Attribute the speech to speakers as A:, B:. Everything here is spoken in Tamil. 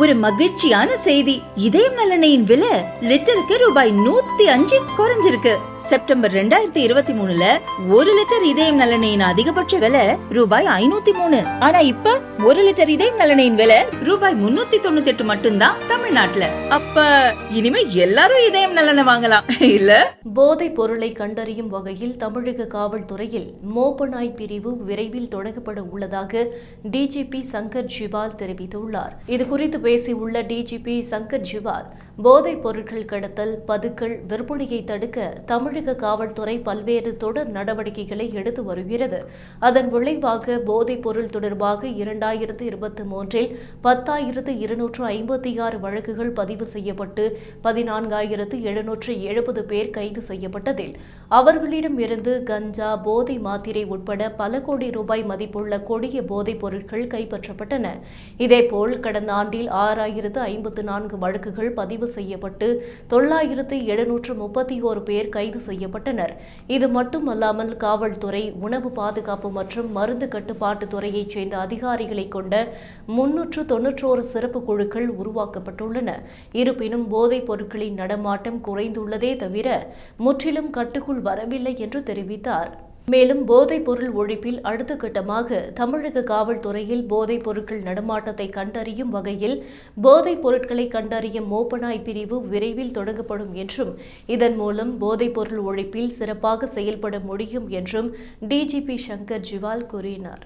A: ஒரு மகிழ்ச்சியான செய்தி. இதயம் நலனையின் விலை லிட்டருக்கு ரூபாய் நூத்தி அஞ்சு குறைஞ்சிருக்கு. செப்டம்பர் ரெண்டாயிரத்தி இருபத்தி மூணுல ஒரு லிட்டர் இதயம் நலனையின் அதிகபட்ச விலை ரூபாய் ஐநூத்தி மூணு. ஆனா இப்ப ஒரு லிட்டர் இதயம் நலனையின் விலை ரூபாய் முன்னூத்தி தொண்ணூத்தி எட்டு மட்டும்தான் தமிழ்நாட்டுல. அப்ப இனிமே எல்லாரும் இதயம் நலனை வாங்கலாம் இல்ல?
B: போதை பொருளை கண்டறியும் வகையில் தமிழக காவல்துறையில் மோப்பநாய் பிரிவு விரைவில் தொடங்கப்பட உள்ளதாக டிஜிபி சங்கர் ஜிவால் தெரிவித்துள்ளார். இது குறித்து பேசியுள்ள டிஜிபி சங்கர் ஜிவால் போதைப் பொருட்கள் கடத்தல் பதுக்கல் விற்பனையை தடுக்க தமிழக காவல்துறை பல்வேறு தொடர் நடவடிக்கைகளை எடுத்து வருகிறது. அதன் விளைவாக போதைப் பொருள் தொடர்பாக இரண்டாயிரத்து இருபத்தி மூன்றில் பத்தாயிரத்து இருநூற்று ஐம்பத்தி ஆறு வழக்குகள் பதிவு செய்யப்பட்டு பதினான்காயிரத்து எழுநூற்று எழுபது பேர் கைது செய்யப்பட்டதில். அவர்களிடம் இருந்து கஞ்சா போதை மாத்திரை உட்பட பல கோடி ரூபாய் மதிப்புள்ள கொடிய போதைப் பொருட்கள் கைப்பற்றப்பட்டன. இதேபோல் கடந்த ஆண்டில் ஆறாயிரத்து ஐம்பத்து நான்கு வழக்குகள் பதிவு செய்யப்பட்டு தொள்ளாயிரத்து எழுநூற்று முப்பத்தி ஓரு பேர் கைது செய்யப்பட்டனர். இது மட்டுமல்லாமல் காவல்துறை உணவு பாதுகாப்பு மற்றும் மருந்து கட்டுப்பாட்டு துறையைச் சேர்ந்த அதிகாரிகளை கொண்ட முன்னூற்று தொன்னூற்றோரு சிறப்பு குழுக்கள் உருவாக்கப்பட்டுள்ளன. இருப்பினும் போதைப் பொருட்களின் நடமாட்டம் குறைந்துள்ளதே தவிர முற்றிலும் கட்டுக்குள் வரவில்லை என்று தெரிவித்தார். மேலும் போதைப் பொருள் ஒழிப்பில் அடுத்த கட்டமாக தமிழக காவல்துறையில் போதைப் பொருட்கள் நடமாட்டத்தை கண்டறியும் வகையில் போதைப் பொருட்களை கண்டறியும் மோப்பனாய் பிரிவு விரைவில் தொடங்கப்படும் என்றும் இதன் மூலம் போதைப் பொருள் ஒழிப்பில் சிறப்பாக செயல்பட முடியும் என்றும் டிஜிபி சங்கர் ஜிவால் கூறினார்.